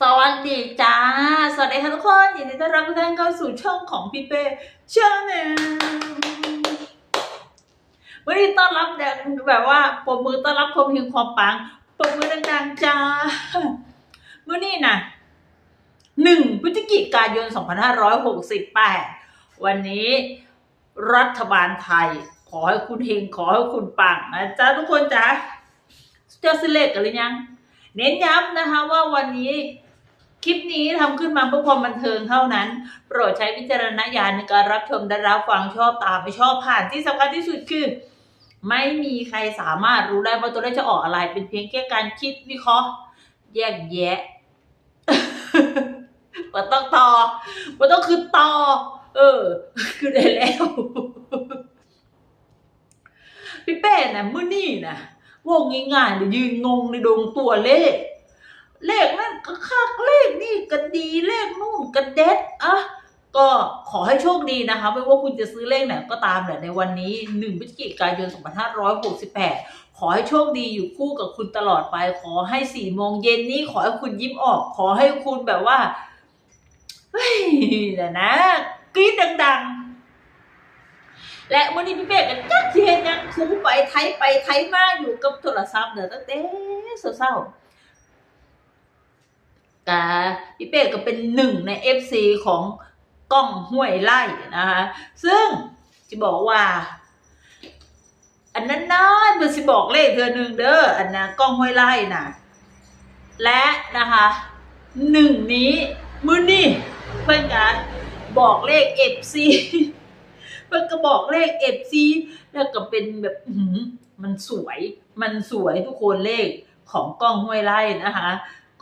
สวัสดีจ้า สวัสดีค่ะทุกคน ยินดีต้อนรับทุกท่านเข้าสู่ช่องของพี่เป้ชาแนลวันนี้ต้อนรับแบบว่าปรบมือต้อนรับความเพียงความปังปรบมือดังๆจ้าเมื่อนี้นะหนึ่งพฤศจิกายน 2568 วันนี้รัฐบาลไทย ขอให้คุณเฮงขอให้คุณปังนะจ๊ะทุกคนจ้าเจ้าสิเลขกันหรือยังเน้นย้ำนะคะว่าวันนี้ คลิปนี้ทำขึ้นมาเพื่อความบันเทิงเท่านั้น โปรดใช้วิจารณญาณในการรับชมและรับฟังชอบตามไม่ชอบผ่านที่สำคัญที่สุดคือ ไม่มีใครสามารถรู้ได้ว่าตัวเลขจะออกอะไร เป็นเพียงแค่การคิดวิเคราะห์ แยกแยะว่าต้องต่อว่าต้องคือต่อ เออ คือได้แล้วพี่เป้นะมื่อนี่นะงงง่ายๆเลยวยืนงงในดวงตัวเลข เลขนั่นก็คักเลขนี่ก็ดีเลขนู่นก็เด็ดอะก็ขอให้โชคดีนะคะ ไม่ว่าคุณจะซื้อเลขไหนก็ตามแหละในวันนี้ 1พฤศจิกายน 2568 ขอให้โชคดีอยู่คู่กับคุณตลอดไป ขอให้สี่โมงเย็นนี้ขอให้คุณยิ้มออก ขอให้คุณแบบว่าเฮ้ยนะนะกรี๊ดดัง ๆ และวันนี้พี่เป๊กกันจักเทียนยังคูไปไทยไปไทยมาอยู่กับโทรศัพท์เดี๋ยตั้งแต่เศร้าๆ กาพี่เป๊กก็เป็นหนึ่งใน FC ของกล้องห้วยไล่นะคะ ซึ่งจะบอกว่า อันนั้นน้อยมันสิบอกเลขเธอหนึ่งเด้ออันนะกล้องห้วยไล่น่ะและนะคะหนึ่งนี้มือนี่เพื่อนกันบอกเลข FC เพื่อนก็บอกเลข FC แล้วก็เป็นแบบมันสวย มันสวยทุกคนเลขของกล้องห้วยไล่นะคะ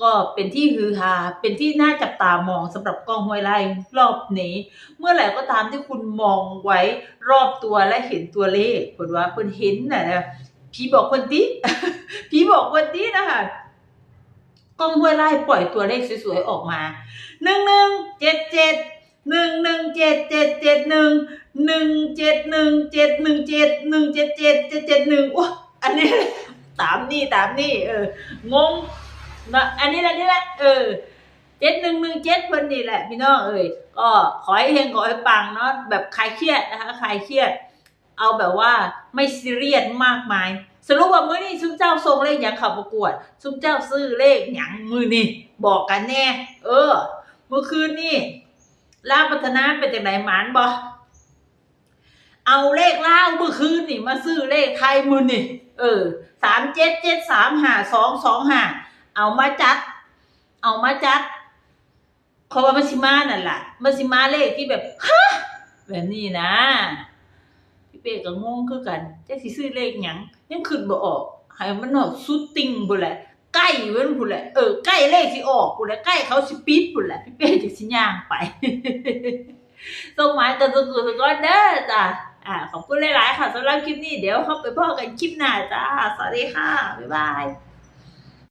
ก็เป็นที่ฮือฮา เป็นที่น่าจับตามองสำหรับกล้องห้วยไล่รอบนี้ เมื่อไหร่ก็ตามที่คุณมองไว้รอบตัวและเห็นตัวเลขคนว่าคนเห็นน่ะพี่บอกคนดีพี่บอกคนดีนะคะกล้องห้วยไล่ปล่อยตัวเลขสวยๆออกมาหนึ่งหนึ่งเจ็ดเจ็ดหนึ่งหนึ่งเจ็ดเจ็ดเจ็ดหนึ่งหนึ่งเจ็ดหนึ่งเจ็ดหนึ่งเจ็ดหนึ่งเจ็ดเจ็ดเจ็ดเจ็ดหนึ่งว้าอันนี้ตามนี่ตามนี่เอองง นะอันนี้แหละนี่แหละเออเจ็ดหนึ่งหนึ่งเจ็ดเพิ่นนี่แหละพี่น้องเอ้ยก็ขอให้เฮงขอให้ปังเนาะแบบคลายเครียดนะคะคลายเครียด เอาแบบว่าไม่ซีเรียสมากมายสรุปว่ามื้อนี้ซุ้มเจ้าส่งเลขหยังขับประกวดซุ้มเจ้าซื้อเลขหยังมือนี่บอกกันแน่ เออ เมื่อคืนนี่ลาบพัฒนาเป็นจากไหนหมานบ่เอาเลขล่าวเมื่อคืนนี่มาซื้อเลขไทยมือนี่ เออสามเจ็ดเจ็ดสามห้าสองสองห้า เอามาจัดเอามาจัดเขาว่ามันสิมานั่นแหละมันสิมาเลขที่แบบฮะแบบนี้นะพี่เป้ก็งงคือกันจะสิซื้อเลขหยังยังขึ้นบ่ออกให้มันออกสุดติงพุ่นแหละใกล้เว้นพุ่นแหละเออใกล้เลขสิออกพุ่นแหละใกล้เขาสิปิดพุ่นแหละพี่เป้จะสิย่างไปส่งหมายกันสุดๆก่อนเด้อจ้ะอ่าขอบคุณหลายๆค่ะสำหรับคลิปนี้เดี๋ยวเข้าไปพ่อกันคลิปหน้าจ้าสวัสดีค่ะบ๊ายบาย